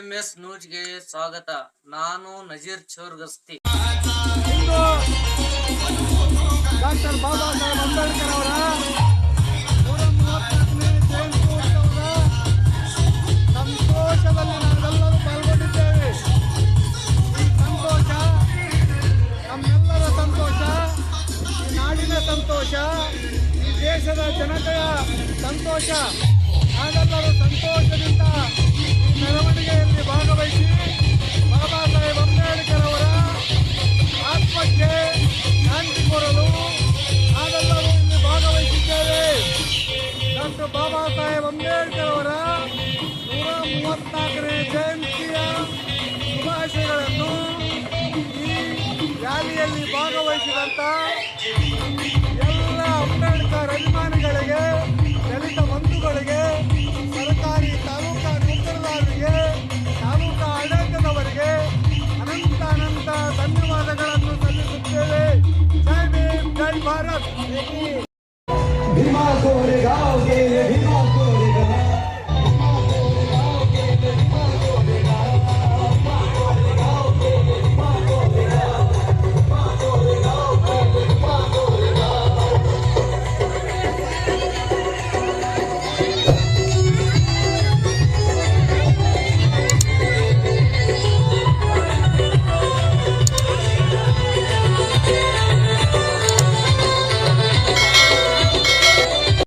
PMS ನ್ಯೂಸ್ಗೆ ಸ್ವಾಗತ. ನಾನು ನಜೀರ್ ಚೌರ್ಗಸ್ತಿ. ಡಾಕ್ಟರ್ ಬಾಬಾ ಸಾಹೇಬ್ ಅಂಬೇಡ್ಕರ್ ಅವರ ಸಂತೋಷದಲ್ಲಿ ನಾವೆಲ್ಲರೂ ಪಾಲ್ಗೊಂಡಿದ್ದೇವೆ. ಈ ಸಂತೋಷ, ನಮ್ಮೆಲ್ಲರ ಸಂತೋಷ, ಈ ನಾಡಿನ ಸಂತೋಷ, ಈ ದೇಶದ ಜನತೆಯ ಸಂತೋಷ, ನಾವೆಲ್ಲರೂ ಸಂತೋಷದಿಂದ ಬಾಬಾ ಸಾಹೇಬ್ ಅಂಬೇಡ್ಕರ್ ಅವರ ನೂರ ಮೂವತ್ನಾಲ್ಕನೇ ಜಯಂತಿಯ ಶುಭಾಶಯಗಳನ್ನು ಈ ರ್ಯಾಲಿಯಲ್ಲಿ ಭಾಗವಹಿಸಿದಂಥ ಎಲ್ಲ ಅಂಬೇಡ್ಕರ್ ಅಭಿಮಾನಿಗಳಿಗೆ, ದಲಿತ ಬಂಧುಗಳಿಗೆ, ಸರ್ಕಾರಿ ತಾಲೂಕಾ ನೌಕರದಾರರಿಗೆ ತಾಲೂಕಾ ಆಡಳಿತದವರಿಗೆ ಅನಂತ ಅನಂತ ಧನ್ಯವಾದಗಳನ್ನು ಸಲ್ಲಿಸುತ್ತೇವೆ. ಜೈ ಭೀಮ್, ಜೈ ಭಾರತ್. Go, que é